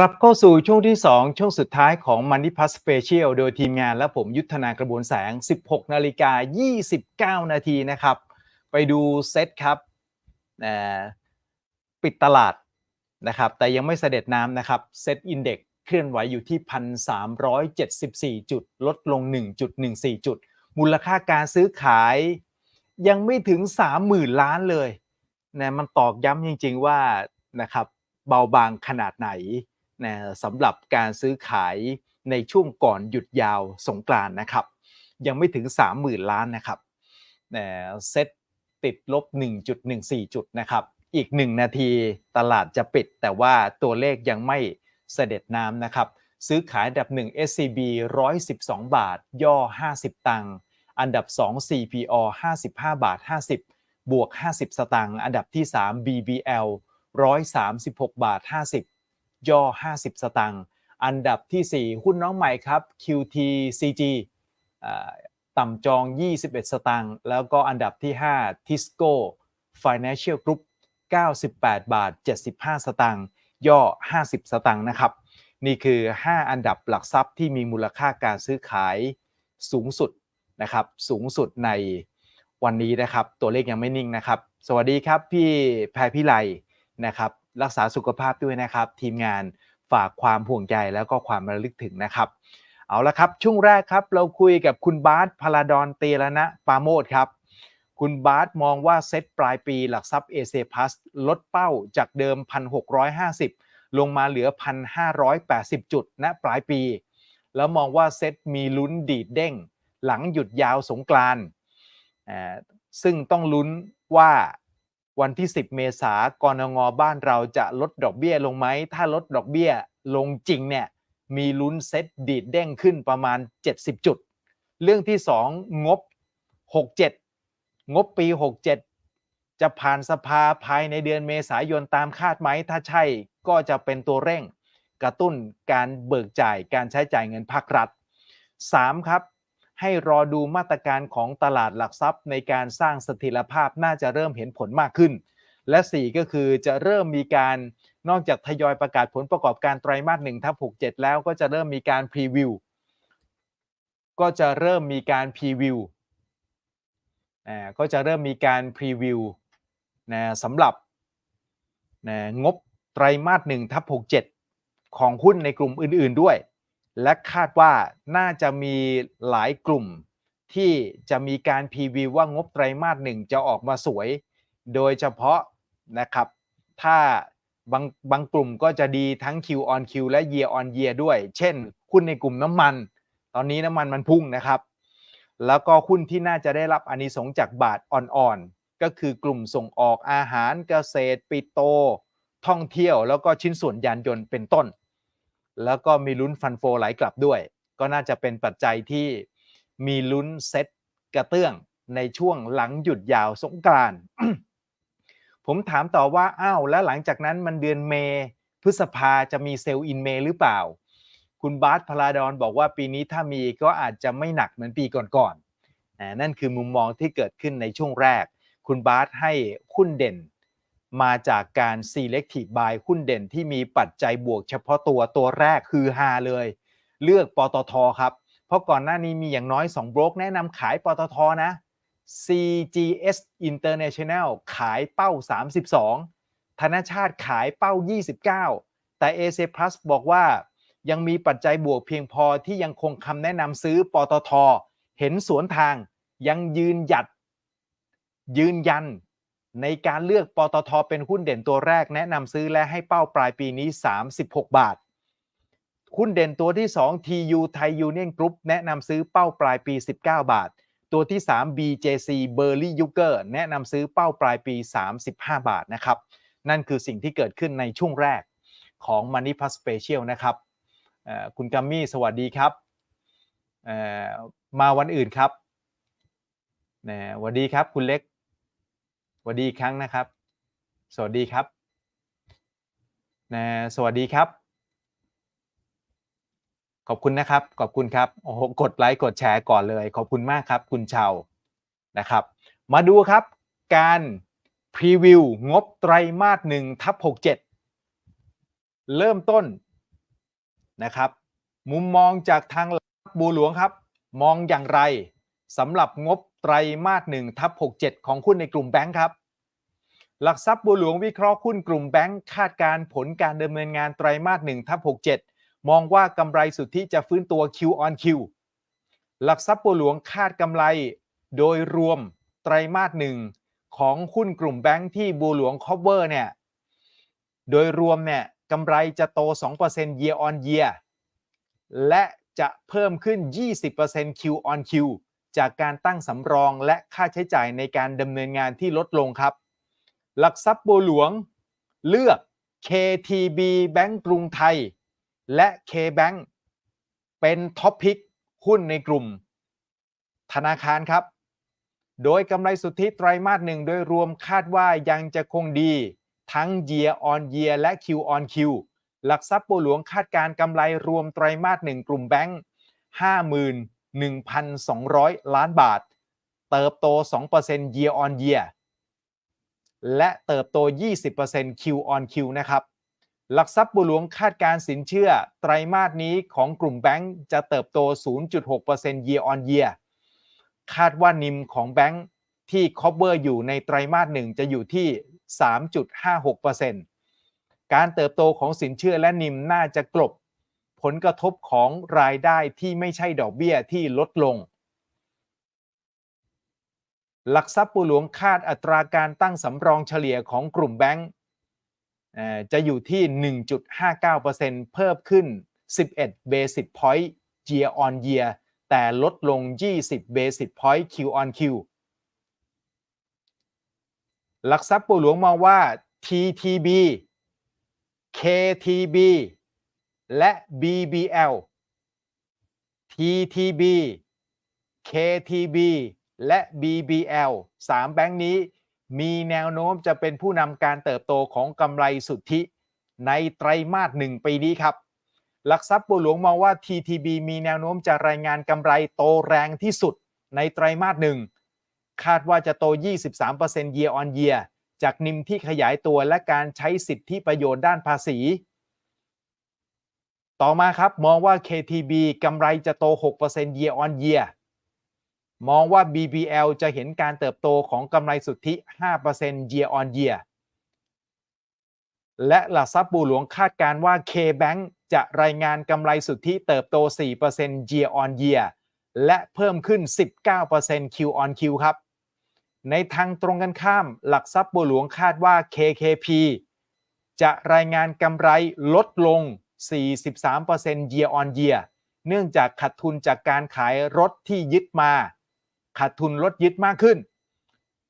กลับเข้าสู่ช่วงที่ 2 ช่วงสุดท้ายของ Money Plus Special โดยทีมงานและผมยุทธนากระบวนแสง 16 นาฬิกา 29 นาทีนะครับ ไปดูเซตครับปิดตลาดนะครับ แต่ยังไม่เสด็จน้ำนะครับ เซตอินเด็กเคลื่อนไหวอยู่ที่ 1,374 จุด ลดลง 1.14 จุด มูลค่าการซื้อขายยังไม่ถึง 30,000 ล้านเลยนะมันตอกย้ำจริง ๆว่านะครับเบาบางขนาดไหน นะสำหรับการซื้อขายในช่วงก่อนหยุดยาวสงกรานต์นะครับ ยังไม่ถึง 30,000 ล้านนะครับนะเซ็ตติดลบ 1.14 จุดนะครับ อีก 1 นาทีตลาดจะปิด แต่ว่าตัวเลขยังไม่เสด็จน้ำนะครับ ซื้อขายอันดับ 1 SCB 112 บาท ย่อ 50 ตังค์อันดับ 2 CPO 55 บาท 50 บวก 50 สตางค์อันดับที่ 3 BBL 136 บาท 50 ย่อ 50 สตางค์อันดับที่ 4 หุ้นน้องใหม่ครับ QTCG ต่ำจอง 21 สตางค์แล้วก็อันดับที่ 5 Tisco Financial Group 98 บาท 75 สตางค์ย่อ 50 สตางค์นะครับ นี่คือ 5 อันดับหลักทรัพย์ที่มีมูลค่าการซื้อขายสูงสุดนะครับ สูงสุดในวันนี้นะครับ ตัวเลขยังไม่นิ่งนะครับ สวัสดีครับพี่แพรพิไลนะครับ รักษาสุขภาพด้วยนะครับ ทีมงานฝากความห่วงใยแล้วก็ความระลึกถึงนะครับ เอาละครับช่วงแรกครับ เราคุยกับคุณบาสพลาดอนเตระนะปาโมดครับ คุณบาสมองว่าเซ็ตปลายปีหลักทรัพย์เอเซพัสลดเป้าจากเดิม 1,650 ลงมาเหลือ 1,580 จุดณปลายปี แล้วมองว่าเซ็ตมีลุ้นดีดเด้ง หลังหยุดยาวสงกรานอ่าซึ่งต้องลุ้นว่า วันที่ 10 เมษากรงบ้านเราจะลดดอกเบี้ยลงไหม ถ้าลดดอกเบี้ยลงจริงเนี่ยมีลุ้นเซ็ตดีดเด้งขึ้นประมาณ 70 จุด เรื่องที่ 2 งบ 67 งบปี 67 จะผ่านสภาภายในเดือนเมษายนตามคาดไหม ถ้าใช่ก็จะเป็นตัวเร่ง กระตุ้นการเบิกจ่ายการใช้จ่ายเงินภาครัฐ 3. ครับ ให้รอดูมาตรการของตลาดหลักทรัพย์ ในการสร้างสถียรภาพน่าจะเริ่มเห็นผลมากขึ้น และ 4 ก็คือจะเริ่มมีการนอกจากทยอยประกาศผลประกอบการไตรมาส1ทับ67แล้วก็จะเริ่มมีการพรีวิวก็จะเริ่มมีการพรีวิวอ่าก็จะเริ่มมีการพรีวิวนะสำหรับนะงบไตรมาส1ทับ67ของหุ้นในกลุ่มอื่น ๆด้วย และคาดว่าน่าจะมีหลายกลุ่ม ที่จะมีการพรีวิวว่างบไตรมาสหนึ่งจะออกมาสวย โดยเฉพาะนะครับ ถ้าบางบางกลุ่มก็จะดีทั้ง Q on Q และ Year on Year ด้วย เช่นหุ้นในกลุ่มน้ำมัน ตอนนี้น้ำมันมันพุ่งนะครับ แล้วก็หุ้นที่น่าจะได้รับอานิสงส์จากบาทอ่อนๆ ก็คือกลุ่มส่งออกอาหารเกษตรปิโต ท่องเที่ยว แล้วก็ชิ้นส่วนยานยนต์เป็นต้น แล้วก็มีลุ้นฟันโฟไหลกลับด้วย ก็น่าจะเป็นปัจจัยที่มีลุ้นเซ็ตกระเตื้องในช่วงหลังหยุดยาวสงกรานผมถามต่อว่าอ้าวแล้วหลังจากนั้นมันเดือนเมษพฤษภาจะมีเซลล์อินเมหรือเปล่า คุณบาสพลาดอนบอกว่าปีนี้ถ้ามีก็อาจจะไม่หนักเหมือนปีก่อนๆนั่นคือมุมมองที่เกิดขึ้นในช่วงแรก คุณบาสให้หุ้นเด่น มาจากการ selective buy หุ้นเด่นที่มีปัจจัยบวกเฉพาะตัวตัวแรกคือฮาเลย เลือกปตทครับ เพราะก่อนหน้านี้มีอย่างน้อย2โบรกแนะนำขายปตทนะ CGS International ขายเป้า 32 ธนชาติขายเป้า 29 แต่ AC Plus บอกว่ายังมีปัจจัยบวกเพียงพอที่ยังคงคำแนะนำซื้อปตท เห็นสวนทางยังยืนหยัด ยืนยัน ในการเลือกปตทเป็นหุ้นเด่นตัวแรกแนะนำซื้อและให้เป้าปลายปีนี้ 36 บาท หุ้นเด่นตัวที่ 2 TU ไทยยูเนียนกรุ๊ปแนะนำซื้อเป้าปลายปี 19 บาท ตัวที่ 3 BJC b e r l y y u g e r แนะนำซื้อเป้าปลายปี 35 บาทนะครับนั่นคือสิ่งที่เกิดขึ้นในช่วงแรกของ Money Plus Special นะครับคุณกัมมี่สวัสดีครับมาวันอื่นครับสวัสดีครับคุณเล็ก วัสดีอีกครั้งนะครับ สวัสดีครับนะสวัสดีครับ ขอบคุณนะครับ ขอบคุณครับโอ้โหกดไลค์กดแชร์ก่อนเลย ขอบคุณมากครับ คุณเชาวนะครับ มาดูครับ การพรีวิวงบไตรมาสหนึ่งทับหกเจ็ดเริ่มต้นนะครับ มุมมองจากทางบัวหลวงครับ มองอย่างไรสำหรับงบ ไตรมาส1ทับ67 ของหุ้นในกลุ่มแบงค์ครับ หลักทรัพย์บัวหลวงวิเคราะห์หุ้นกลุ่มแบงค์คาดการผลการดำเนินงานไตรมาส1ทับ67 มองว่ากำไรสุทธิจะฟื้นตัว Q on Q หลักทรัพย์บัวหลวงคาดกำไร โดยรวมไตรมาสหนึ่งของหุ้นกลุ่มแบงค์ที่บัวหลวง cover เนี่ยโดยรวมเนี่ยกำไรจะโต 2% year on year และจะเพิ่มขึ้น 20% Q on Q จากการตั้งสำรองและค่าใช้จ่ายในการดำเนินงานที่ลดลงครับ หลักทรัพย์บัวหลวงเลือก KTB แบงก์กรุงไทย และ KBank เป็นท็อปพิกหุ้นในกลุ่ม ธนาคารครับ โดยกำไรสุทธิไตรมาสหนึ่งโดยรวมคาดว่ายังจะคงดีทั้ง year on year และ Q on Q หลักทรัพย์บัวหลวงคาดการกำไรรวมไตรมาสหนึ่งกลุ่มแบงค์ 1,200 ล้านบาท เติบโต 2% year on year และเติบโต 20% Q on Q นะครับ หลักทรัพย์บัวหลวงคาดการสินเชื่อไตรมาสนี้ของกลุ่มแบงค์จะเติบโต 0.6% year on year คาดว่านิมของแบงค์ที่ cover อยู่ในไตรมาสหนึ่งจะอยู่ที่ 3.56%การเติบโตของสินเชื่อและนิมน่าจะกลบ ผลกระทบของรายได้ที่ไม่ใช่ดอกเบี้ยที่ลดลง หลักทรัพย์บัวหลวงคาดอัตราการตั้งสำรองเฉลี่ยของกลุ่มแบงค์จะอยู่ที่ 1.59%เพิ่มขึ้น 11 basis point year on year แต่ลดลง 20 basis point Q on Q หลักทรัพย์บัวหลวงมองว่า TTB KTB และ BBL TTB KTB และ BBL 3 แบงค์นี้มีแนวโน้มจะเป็นผู้นำการเติบโตของกำไรสุทธิในไตรมาสหนึ่งปีนี้ครับ หลักทรัพย์บัวหลวงมองว่า TTB มีแนวโน้มจะรายงานกำไรโตแรงที่สุดในไตรมาสหนึ่งคาดว่าจะโต 23% year on year จากนิมที่ขยายตัวและการใช้สิทธิประโยชน์ด้านภาษี ต่อมาครับมองว่า KTB กำไรจะโต 6% year on year มองว่า BBL จะเห็นการเติบโตของกำไรสุทธิ 5% year on year และหลักทรัพย์บัวหลวงคาดการว่า KBank จะรายงานกำไรสุทธิเติบโต 4% year on year และเพิ่มขึ้น 19% Q on Q ครับ ในทางตรงกันข้าม หลักทรัพย์บัวหลวงคาดว่า KKP จะรายงานกำไรลดลง 43% year on year เนื่องจากขาดทุนจากการขายรถที่ยึดมาขาดทุนรถยึดมากขึ้น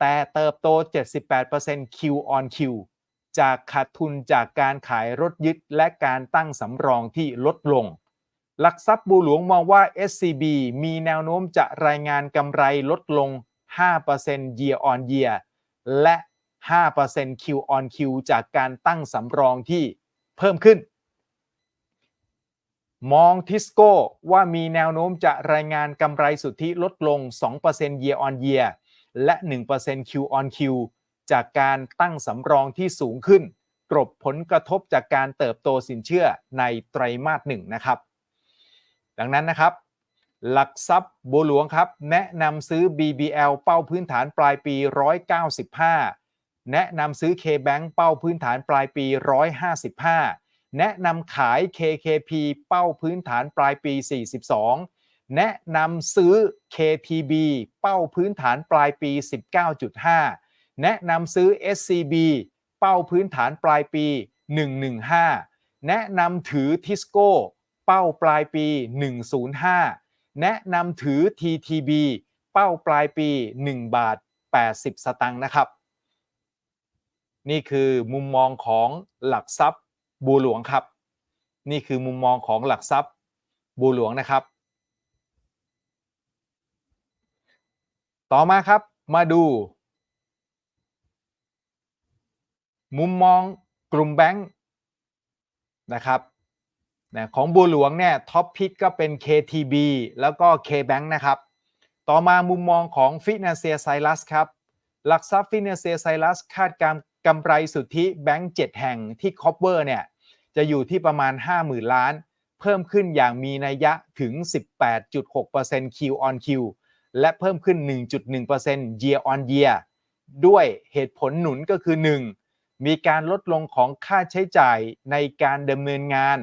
แต่เติบโต 78% Q on Q จากขาดทุนจากการขายรถยึดและการตั้งสำรองที่ลดลง หลักทรัพย์บัวหลวงมองว่า SCB มีแนวโน้มจะรายงานกำไรลดลง 5% year on year และ 5% Q on Q จากการตั้งสำรองที่เพิ่มขึ้น มองทิสโก้ว่ามีแนวโน้มจะรายงานกำไรสุทธิลดลง 2% year on year และ 1% Q on Q จากการตั้งสำรองที่สูงขึ้น กรบผลกระทบจากการเติบโตสินเชื่อในไตรมาสหนึ่งนะครับ ดังนั้นนะครับ หลักทรัพย์บัวหลวงครับ แนะนำซื้อ BBL เป้าพื้นฐานปลายปี 195 แนะนำซื้อ KBank เป้าพื้นฐานปลายปี 155 แนะนำขาย KKP เป้าพื้นฐานปลายปี 42 แนะนำซื้อ KTB เป้าพื้นฐานปลายปี 19.5 แนะนำซื้อ SCB เป้าพื้นฐานปลายปี 115 แนะนำถือทิสโก้เป้าปลายปี 105 แนะนำถือ TTB เป้าปลายปี 1 บาท 80 สตังค์นะครับ นี่คือมุมมองของหลักทรัพย์ บัวหลวงครับ นี่คือมุมมองของหลักทรัพย์บัวหลวงนะครับ ต่อมาครับมาดู มุมมองกลุ่มแบงค์นะครับนะของบัวหลวงเนี่ยท็อปพิกก็เป็น KTB แล้วก็ KBank นะครับ ต่อมามุมมองของ f i n a n c i a s i l u s ครับ หลักทรัพย์ f i n a n c i a s i l u s คาดการ กำไรสุทธิแบงก์7แห่งที่ cover เนี่ยจะอยู่ที่ประมาณ 50,000 ล้าน เพิ่มขึ้นอย่างมีนัยยะถึง 18.6% Q on Q และเพิ่มขึ้น 1.1% Year on Year ด้วยเหตุผลหนุนก็คือ 1. มีการลดลงของค่าใช้จ่ายในการดำเนินงาน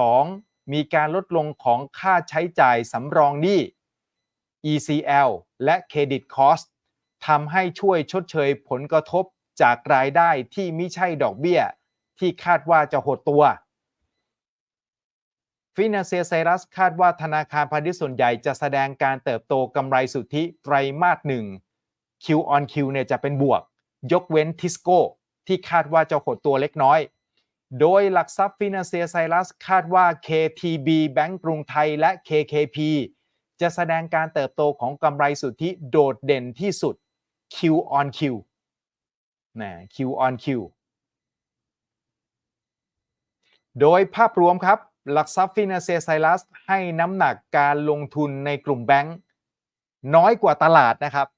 2. มีการลดลงของค่าใช้จ่ายสำรองหนี้ ECL และ Credit Cost ทำให้ช่วยชดเชยผลกระทบ จากรายได้ที่ไม่ใช่ดอกเบี้ย ที่คาดว่าจะหดตัวฟินาเซียไซรัสคาดว่าธนาคารพาณิชย์ส่วนใหญ่จะแสดงการเติบโตกำไรสุทธิไตรมาสหนึ่ง Q on Q เนี่ยจะเป็นบวก ยกเว้นทิสโก้ที่คาดว่าจะหดตัวเล็กน้อย โดยหลักทรัพย์ฟินาเซียไซรัสคาดว่า KTB แบงก์กรุงไทยและ KKP จะแสดงการเติบโตของกำไรสุทธิโดดเด่นที่สุด Q on Q นะ Q on Q โดยภาพรวมครับ หลักทรัพย์ฟินาเซียไซรัสให้น้ำหนักการลงทุนในกลุ่มแบงค์น้อยกว่าตลาดนะครับ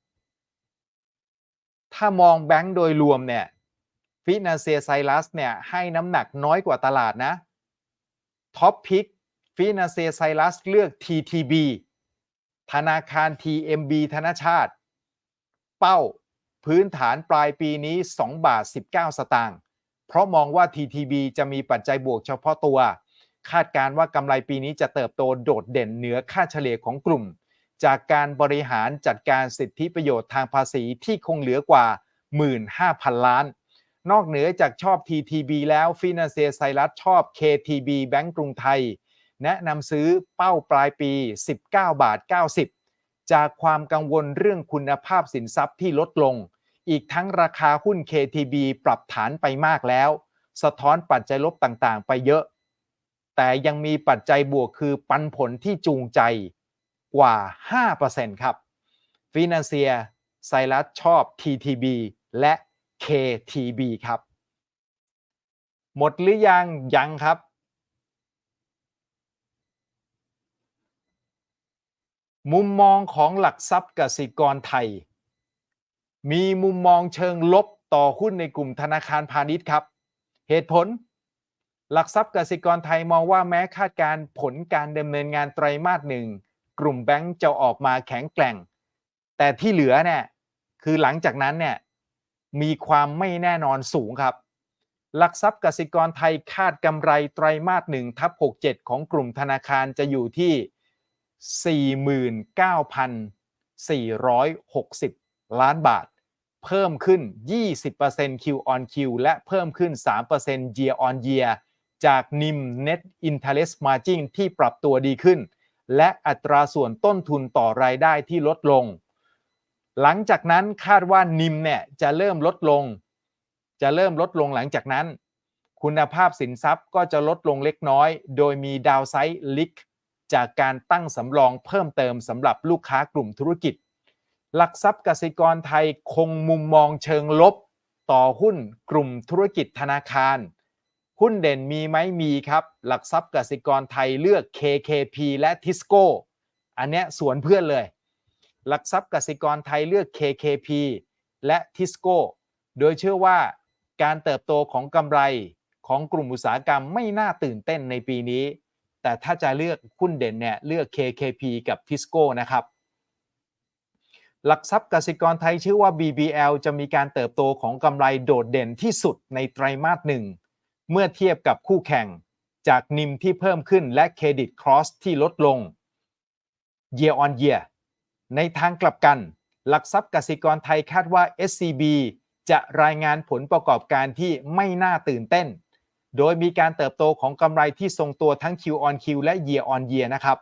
ถ้ามองแบงค์โดยรวมเนี่ยฟินาเซียไซรัสเนี่ยให้น้ำหนักน้อยกว่าตลาดนะท็อปพิกฟินาเซียไซรัสเลือก TTB ธนาคาร TMB ธนาชาติ เป้า พื้นฐานปลายปีนี้ 2 บาท 19 สตางค์ เพราะมองว่า TTB จะมีปัจจัยบวกเฉพาะตัว คาดการว่ากำไรปีนี้จะเติบโตโดดเด่นเหนือค่าเฉลี่ยของกลุ่ม จากการบริหารจัดการสิทธิประโยชน์ทางภาษีที่คงเหลือกว่า 15,000 ล้าน นอกเหนือจากชอบ TTB แล้วฟินาเซียไซรัสชอบ KTB แบงก์กรุงไทย แนะนำซื้อเป้าปลายปี 19 บาท 90 จากความกังวลเรื่องคุณภาพสินทรัพย์ที่ลดลง อีกทั้งราคาหุ้น KTB ปรับฐานไปมากแล้ว สะท้อนปัจจัยลบต่างๆ ไปเยอะ แต่ยังมีปัจจัยบวกคือปันผลที่จูงใจกว่า 5%ครับฟินาเซียไซรัสชอบ TTB และ KTB ครับ หมดหรือยังยังครับ มุมมองของหลักทรัพย์กสิกรไทย มีมุมมองเชิงลบต่อหุ้นในกลุ่มธนาคารพาณิชย์ครับ เหตุผล หลักทรัพย์กสิกรไทยมองว่าแม้คาดการผลการดำเนินงานไตรมาสหนึ่งกลุ่มแบงก์จะออกมาแข็งแกร่ง แต่ที่เหลือเนี่ยคือหลังจากนั้นเนี่ยมีความไม่แน่นอนสูงครับ หลักทรัพย์กสิกรไทยคาดกำไรไตรมาสหนึ่งทับ67 ของกลุ่มธนาคารจะอยู่ที่ 49,460 ล้านบาท เพิ่มขึ้น 20% Q on Q และเพิ่มขึ้น 3% Year on Year จาก NIM Net Interest Margin ที่ปรับตัวดีขึ้น และอัตราส่วนต้นทุนต่อรายได้ที่ลดลง หลังจากนั้นคาดว่านิมเนี่ยจะเริ่มลดลง จะเริ่มลดลงหลังจากนั้น คุณภาพสินทรัพย์ก็จะลดลงเล็กน้อย โดยมีดาวไซด์ลิก จากการตั้งสำรองเพิ่มเติมสำหรับลูกค้ากลุ่มธุรกิจ หลักทรัพย์กสิกรไทยคงมุมมองเชิงลบ ต่อหุ้นกลุ่มธุรกิจธนาคาร หุ้นเด่นมีไหมมีครับ หลักทรัพย์กสิกรไทยเลือก KKP และทิสโก้อันเนี้ยสวนเพื่อนเลย หลักทรัพย์กสิกรไทยเลือก KKP และทิสโก้โดยเชื่อว่าการเติบโตของกำไรของกลุ่มอุตสาหกรรมไม่น่าตื่นเต้นในปีนี้ แต่ถ้าจะเลือกหุ้นเด่นเนี่ยเลือก KKP กับทิสโก้นะครับหลักทรัพย์กสิกรไทยชื่อว่า BBL จะมีการเติบโตของกำไรโดดเด่นที่สุดในไตรมาสหนึ่งเมื่อเทียบกับคู่แข่งจากนิมที่เพิ่มขึ้นและเครดิตครอสที่ลดลง year on year ในทางกลับกัน หลักทรัพย์กสิกรไทยคาดว่า SCB จะรายงานผลประกอบการที่ไม่น่าตื่นเต้น โดยมีการเติบโตของกำไรที่ทรงตัวทั้ง Q on Q และ Year on Year นะครับ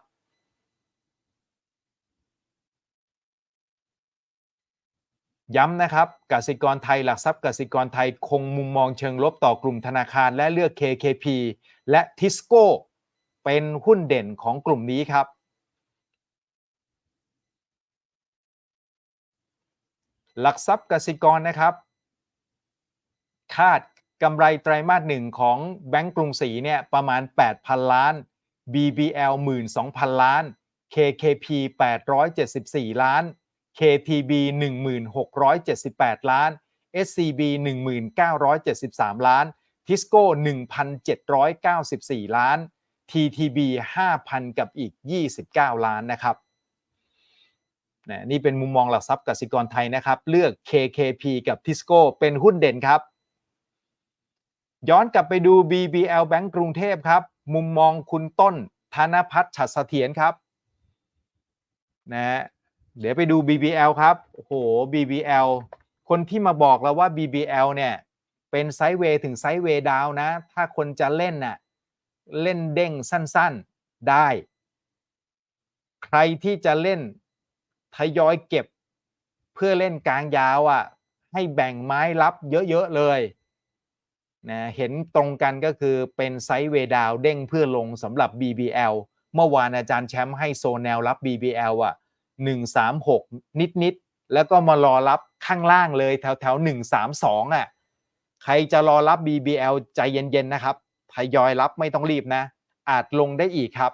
ย้ำนะครับกสิกรไทยหลักทรัพย์กสิกรไทยคงมุมมองเชิงลบต่อกลุ่มธนาคารและเลือก KKP และทิสโก้เป็นหุ้นเด่นของกลุ่มนี้ครับ หลักทรัพย์กสิกรนะครับ คาด กำไรไตรมาสหนึ่งของแบงก์กรุงศรีเนี่ยประมาณ 8,000 ล้าน BBL 12,000 ล้าน KKP 874 ล้าน KTB 1678 ล้าน SCB 1973 ล้านทิสโก้1,794 ล้าน TTB 5,000 กับอีก 29 ล้านนะครับนะนี่เป็นมุมมองหลักทรัพย์กสิกรไทยนะครับ เลือก KKP กับ Tisco เป็นหุ้นเด่นครับ ย้อนกลับไปดู BBL Bank กรุงเทพครับ มุมมองคุณต้นธนพัฒน์ฉัตรเสถียรครับนะเดี๋ยวไปดู BBL ครับโอ้โห BBL คนที่มาบอกเราว่า BBL เนี่ยเป็นไซด์เวย์ถึงไซด์เวย์ดาวนะ ถ้าคนจะเล่นน่ะเล่นเด้งสั้นๆได้ ใครที่จะเล่นทยอยเก็บ เพื่อเล่นกลางยาวอะให้แบ่งไม้รับเยอะๆเลย นะเห็นตรงกันก็คือเป็นไซด์เวดาวเด้งเพื่อลงสำหรับ BBL เมื่อวานอาจารย์แชมป์ให้โซนแนวรับ BBL อะ136 นิดๆแล้วก็มารอรับข้างล่างเลยแถวแถว132อะใครจะรอรับ BBL ใจเย็นๆนะครับทยอยรับไม่ต้องรีบนะ อาจลงได้อีกครับ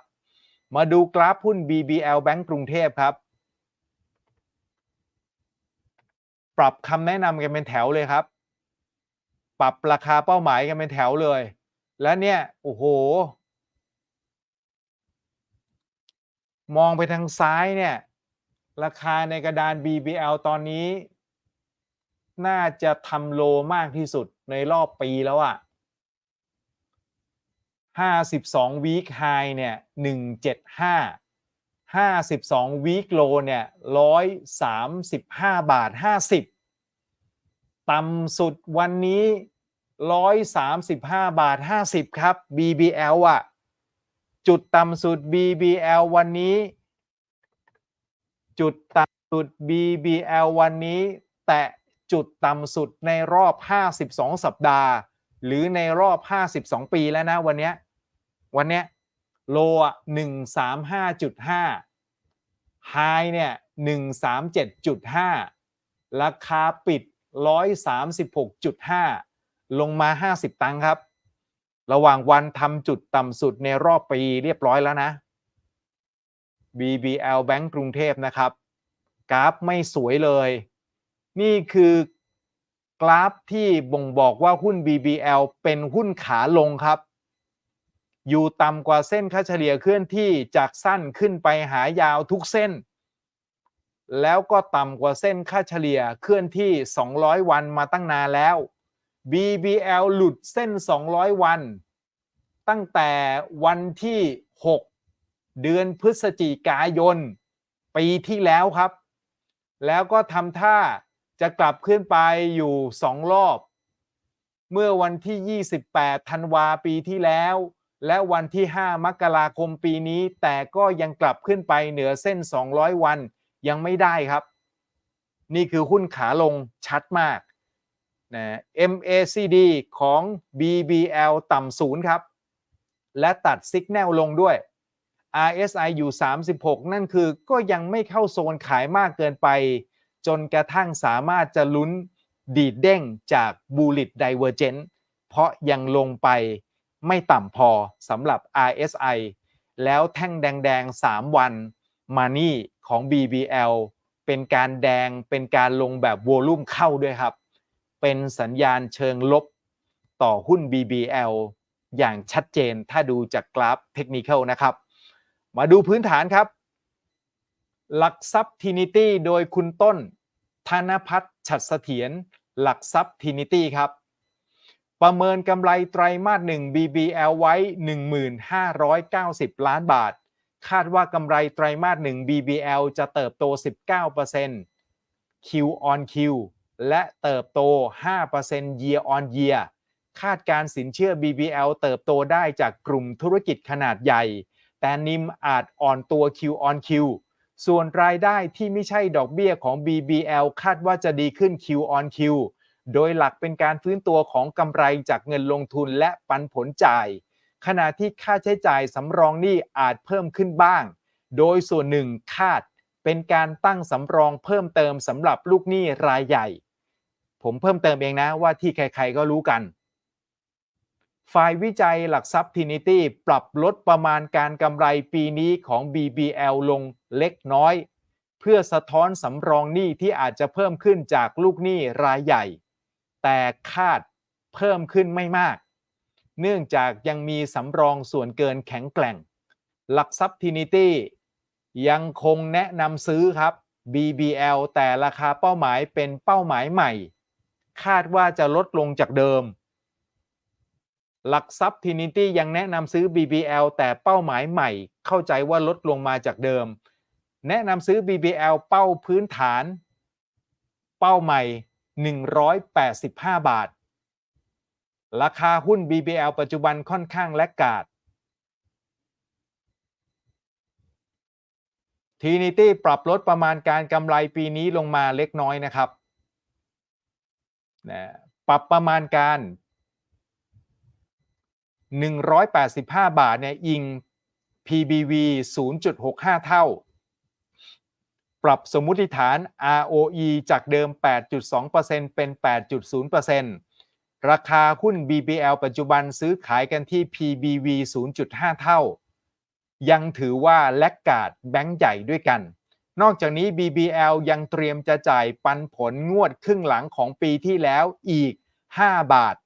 มาดูกราฟหุ้น BBL แบงก์กรุงเทพครับ ปรับคำแนะนำกันเป็นแถวเลยครับ ปรับราคาเป้าหมายกันเป็นแถวเลย และเนี่ยโอ้โห มองไปทางซ้ายเนี่ย ราคาในกระดาน BBL ตอนนี้ น่าจะทำโลมากที่สุดในรอบปีแล้วอะ่ะ52 week high เนี่ย 175 52 week low เนี่ย 135 บาท 50 ต่ำสุดวันนี้ 135 บาท 50 ครับ BBL อะ จุดต่ำสุด BBL วันนี้ จุดต่ำสุด BBL วันนี้ แตะจุดต่ำสุดในรอบ 52 สัปดาห์ หรือในรอบ 52 ปีแล้วนะวันเนี้ยวันเนี้ยโลอะ135.5ไฮเนี่ย137.5ราคาปิด 136.5 ลงมา 50 ตังค์ครับ ระหว่างวันทำจุดต่ำสุดในรอบปีเรียบร้อยแล้วนะ BBL Bank กรุงเทพนะครับ กราฟไม่สวยเลย นี่คือกราฟที่บ่งบอกว่าหุ้น BBL เป็นหุ้นขาลงครับ อยู่ต่ำกว่าเส้นค่าเฉลี่ยเคลื่อนที่จากสั้นขึ้นไปหายาวทุกเส้น แล้วก็ต่ำกว่าเส้นค่าเฉลี่ยเคลื่อนที่ 200 วันมาตั้งนานแล้ว BBL หลุดเส้น 200 วัน ตั้งแต่วันที่ 6 เดือนพฤศจิกายน ปีที่แล้วครับ แล้วก็ทำท่าจะกลับขึ้นไปอยู่ 2 รอบ เมื่อวันที่ 28 ธันวาปีที่แล้ว และวันที่ 5 มกราคมปีนี้ แต่ก็ยังกลับขึ้นไปเหนือเส้น 200 วัน ยังไม่ได้ครับ นี่คือหุ้นขาลงชัดมากนะ MACD ของ BBL ต่ำศูนย์ครับ และตัดซิกแนลลงด้วย RSI อยู่ 36 นั่นคือก็ยังไม่เข้าโซนขายมากเกินไป จนกระทั่งสามารถจะลุ้นดีดเด้งจาก Bullish Divergence เพราะยังลงไปไม่ต่ำพอสำหรับ RSI แล้วแท่งแดง ๆ 3 วันมานี่ ของ BBL เป็นการแดงเป็นการลงแบบวอลุ่มเข้าด้วยครับ เป็นสัญญาณเชิงลบต่อหุ้น BBL อย่างชัดเจนถ้าดูจากกราฟเทคนิคนะครับ มาดูพื้นฐานครับ หลักทรัพย์ทินิตี้โดยคุณต้น ธนพัฒน์ฉัตรเสถียรหลักทรัพย์ทินิตี้ครับ ประเมินกำไรไตรมาส1 BBL ไว้ 1,590 ล้านบาท คาดว่ากำไรไตรมาส 1 BBL จะเติบโต 19% Q on Q และเติบโต 5% year on year คาดการสินเชื่อ BBL เติบโตได้จากกลุ่มธุรกิจขนาดใหญ่ แต่นิมอาจอ่อนตัว Q on Q ส่วนรายได้ที่ไม่ใช่ดอกเบี้ยของ BBL คาดว่าจะดีขึ้น Q on Q โดยหลักเป็นการฟื้นตัวของกำไรจากเงินลงทุนและปันผลจ่าย ขณะที่ค่าใช้จ่ายสำรองหนี้อาจเพิ่มขึ้นบ้าง โดยส่วนหนึ่งคาดเป็นการตั้งสำรองเพิ่มเติมสำหรับลูกหนี้รายใหญ่ ผมเพิ่มเติมเองนะว่าที่ใครๆก็รู้กัน ฝ่ายวิจัยหลักทรัพย์ทินิตี้ปรับลดประมาณการกำไรปีนี้ของ BBL ลงเล็กน้อย เพื่อสะท้อนสำรองหนี้ที่อาจจะเพิ่มขึ้นจากลูกหนี้รายใหญ่ แต่คาดเพิ่มขึ้นไม่มาก เนื่องจากยังมีสำรองส่วนเกินแข็งแกร่ง หลักทรัพย์ทินิตี้ยังคงแนะนำซื้อครับ BBL แต่ราคาเป้าหมายเป็นเป้าหมายใหม่ คาดว่าจะลดลงจากเดิม หลักทรัพย์ทินิตี้ยังแนะนำซื้อ BBL แต่เป้าหมายใหม่ เข้าใจว่าลดลงมาจากเดิม แนะนำซื้อ BBL เป้าพื้นฐาน เป้าใหม่ 185 บาท ราคาหุ้น BBL ปัจจุบันค่อนข้างแลกกาด ทีนิตี้ปรับลดประมาณการกำไรปีนี้ลงมาเล็กน้อยนะครับนะปรับประมาณการ 185 บาทเนี่ยอิง PBV 0.65 เท่า ปรับสมมุติฐาน ROE จากเดิม 8.2%เป็น 8.0% ราคาหุ้น BBL ปัจจุบันซื้อขายกันที่ PBV 0.5 เท่า ยังถือว่าแลกกาดแบงก์ใหญ่ด้วยกัน นอกจากนี้ BBL ยังเตรียมจะจ่ายปันผลงวดครึ่งหลังของปีที่แล้วอีก 5 บาท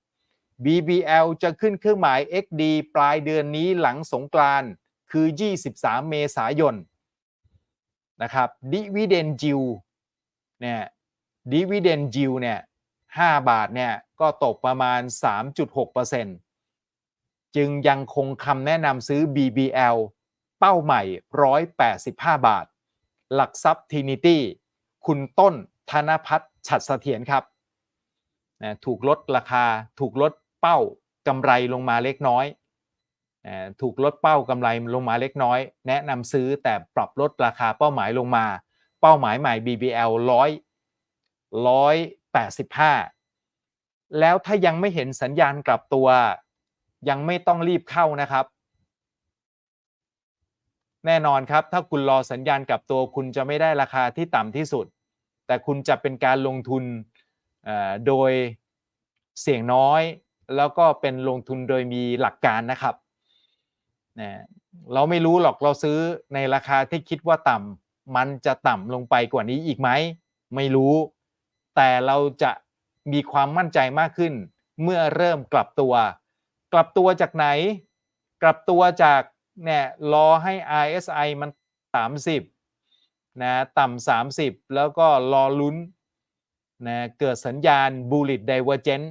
BBL จะขึ้นเครื่องหมาย XD ปลายเดือนนี้หลังสงกรานต์คือ 23 เมษายนนะครับ Dividend Yield เนี่ย Dividend Yield เนี่ย 5 บาทเนี่ยก็ตกประมาณ 3.6%จึงยังคงคำแนะนำซื้อ BBL เป้าใหม่ 185 บาท หลักทรัพย์ Trinity คุณต้นธนพัฒน์ฉัดเสถียรครับนะถูกลดราคาถูกลดเป้ากำไรลงมาเล็กน้อยนะถูกลดเป้ากำไรลงมาเล็กน้อย แนะนำซื้อแต่ปรับลดราคาเป้าหมายลงมา เป้าหมายใหม่ BBL 100 85 แล้วถ้ายังไม่เห็นสัญญาณกลับตัว ยังไม่ต้องรีบเข้านะครับ แน่นอนครับ ถ้าคุณรอสัญญาณกลับตัว คุณจะไม่ได้ราคาที่ต่ำที่สุด แต่คุณจะเป็นการลงทุนโดยเสี่ยงน้อย แล้วก็เป็นลงทุนโดยมีหลักการนะครับนะเราไม่รู้หรอกเราซื้อในราคาที่คิดว่าต่ำมันจะต่ำลงไปกว่านี้อีกไหม ไม่รู้ แต่เราจะมีความมั่นใจมากขึ้น เมื่อเริ่มกลับตัว กลับตัวจากไหน กลับตัวจากเนี่ยรอให้ RSI มัน 30นะต่ำ30 แล้วก็รอลุ้นนะเกิดสัญญาณ bullish divergence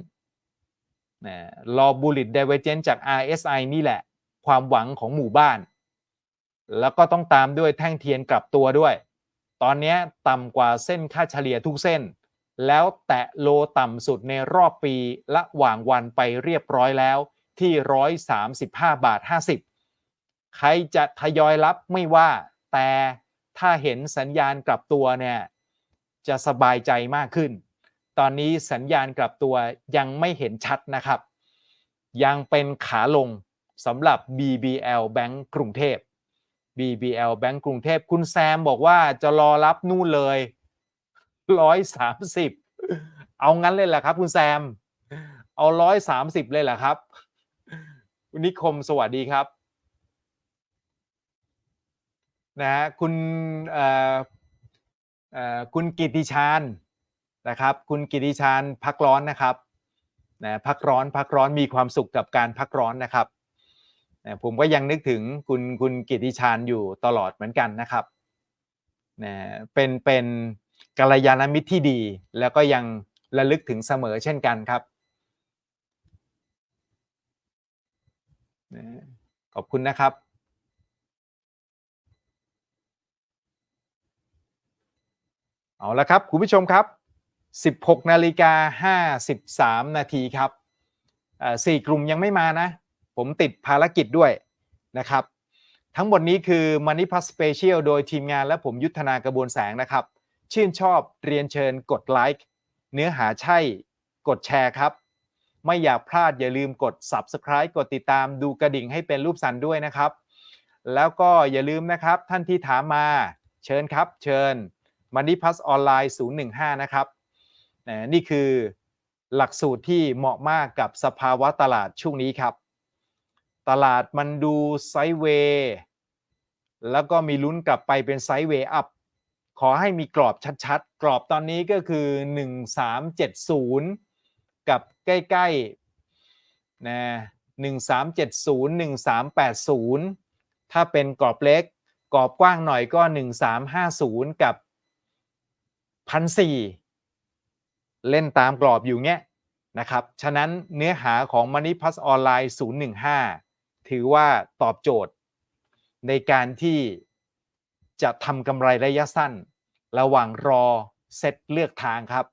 นะรอ bullish divergence จาก RSI นี่แหละ ความหวังของหมู่บ้าน แล้วก็ต้องตามด้วยแท่งเทียนกลับตัวด้วย ตอนนี้ต่ำกว่าเส้นค่าเฉลี่ยทุกเส้น แล้วแตะโลต่ำสุดในรอบปีระหว่างวันไปเรียบร้อยแล้วที่ 135 บาท 50 ใครจะทยอยรับไม่ว่า แต่ถ้าเห็นสัญญาณกลับตัวเนี่ยจะสบายใจมากขึ้น ตอนนี้สัญญาณกลับตัวยังไม่เห็นชัดนะครับ ยังเป็นขาลงสำหรับ BBL Bank กรุงเทพ BBL Bank กรุงเทพ คุณแซมบอกว่าจะรอรับนู่นเลย ร้อยสามสิบเอางั้นเลยแหละครับ คุณแซม เอาร้อยสามสิบเลยแหละครับคุณนิคมสวัสดีครับนะฮะคุณคุณกิติชาญนะครับ คุณกิติชาญพักร้อนนะครับนะพักร้อนพักร้อนมีความสุขกับการพักร้อนนะครับนะผมก็ยังนึกถึงคุณคุณกิติชาญอยู่ตลอดเหมือนกันนะครับนะเป็นเป็น กัลยาณมิตรที่ดี แล้วก็ยังระลึกถึงเสมอเช่นกันครับ ขอบคุณนะครับ เอาละครับ คุณผู้ชมครับ 16นาฬิกา53 นาทีครับอ่อสี่กลุ่มยังไม่มานะ ผมติดภารกิจด้วยนะครับ ทั้งหมดนี้คือ Money Plus Special โดยทีมงานและผมยุทธนากระบวนแสงนะครับ ชื่นชอบเรียนเชิญกดไลค์เนื้อหาใช่กดแชร์ครับ ไม่อยากพลาดอย่าลืมกด Subscribe กดติดตามดูกระดิ่งให้เป็นรูปสันด้วยนะครับ แล้วก็อย่าลืมนะครับท่านที่ถามมาเชิญครับ เชิญ Money Plus ออนไลน์015 นะครับนี่คือหลักสูตรที่เหมาะมากกับสภาวะตลาดช่วงนี้ครับ ตลาดมันดูไซด์เวย์แล้วก็มีลุ้นกลับไปเป็นไซด์เวย์อัพ ขอให้มีกรอบชัดๆ กรอบตอนนี้ก็คือ 1370 กับใกล้ๆนะ1370 1380 ถ้าเป็นกรอบเล็ก กรอบกว้างหน่อยก็ 1350 กับ 1,400 เล่นตามกรอบอยู่เงี้ยนะครับ ฉะนั้นเนื้อหาของ Money Plus ออนไลน์015 ถือว่าตอบโจทย์ในการที่จะทำกำไรระยะสั้น ระหว่างรอเซตเลือกทางครับ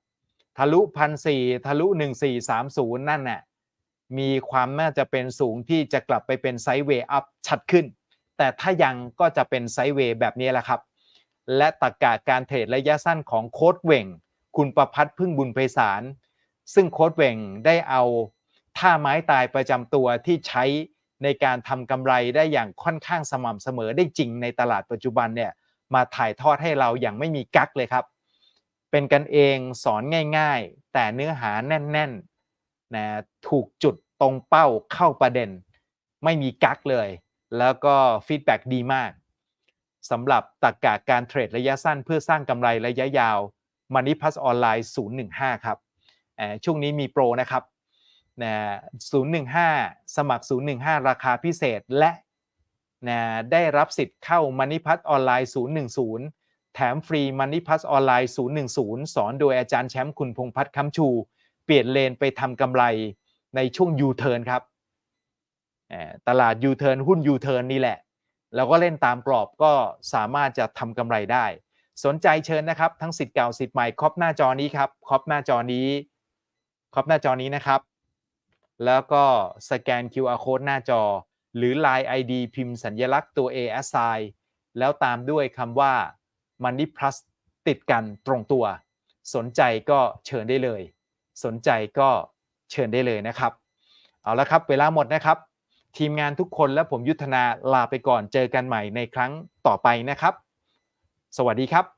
ทะลุพันสี่ทะลุ 1430 นั่นน่ะมีความน่าจะเป็นสูงที่จะกลับไปเป็นไซด์เวย์อัพชัดขึ้น แต่ถ้ายังก็จะเป็นไซด์เวย์แบบนี้แหละครับ และตรกกาการเทรดระยะสั้นของโค้ดเว่ง คุณประพัฒน์พึ่งบุญไพศาล ซึ่งโค้ดเว่งได้เอาท่าไม้ตายประจำตัวที่ใช้ในการทำกำไรได้อย่างค่อนข้างสม่ำเสมอได้จริงในตลาดปัจจุบันเนี่ย มาถ่ายทอดให้เราอย่างไม่มีกั๊กเลยครับ เป็นกันเองสอนง่ายๆ แต่เนื้อหาแน่นๆนะถูกจุดตรงเป้าเข้าประเด็น ไม่มีกั๊กเลย แล้วก็ฟีดแบ็กดีมากสำหรับตรกกาการเทรดระยะสั้นเพื่อสร้างกำไรระยะยาว Money Plus ออนไลน์ 015 ครับช่วงนี้มีโปรนะครับนะ015 สมัคร 015 ราคาพิเศษและ นะได้รับสิทธิ์เข้า Money Plus ออนไลน์010 แถมฟรี Money Plus ออนไลน์010 สอนโดยอาจารย์แชมป์คุณพงพัฒน์คำชู เปลี่ยนเลนไปทำกำไรในช่วง U-turn ครับตลาด U-turn หุ้น U-turn นี่แหละ แล้วก็เล่นตามกรอบก็สามารถจะทำกำไรได้ สนใจเชิญนะครับ ทั้งสิทธิ์เก่าสิทธิ์ใหม่ครอบหน้าจอนี้ครับครอบหน้าจอนี้ครอบหน้าจอนี้นะครับ แล้วก็สแกน QR code หน้าจอ หรือ Line ID พิมพ์สัญลักษณ์ตัว A assign แล้วตามด้วยคำว่า Money Plus ติดกันตรงตัว สนใจก็เชิญได้เลย สนใจก็เชิญได้เลยนะครับ เอาละครับ เวลาหมดนะครับ ทีมงานทุกคนและผมยุทธนาลาไปก่อนเจอกันใหม่ในครั้งต่อไปนะครับ สวัสดีครับ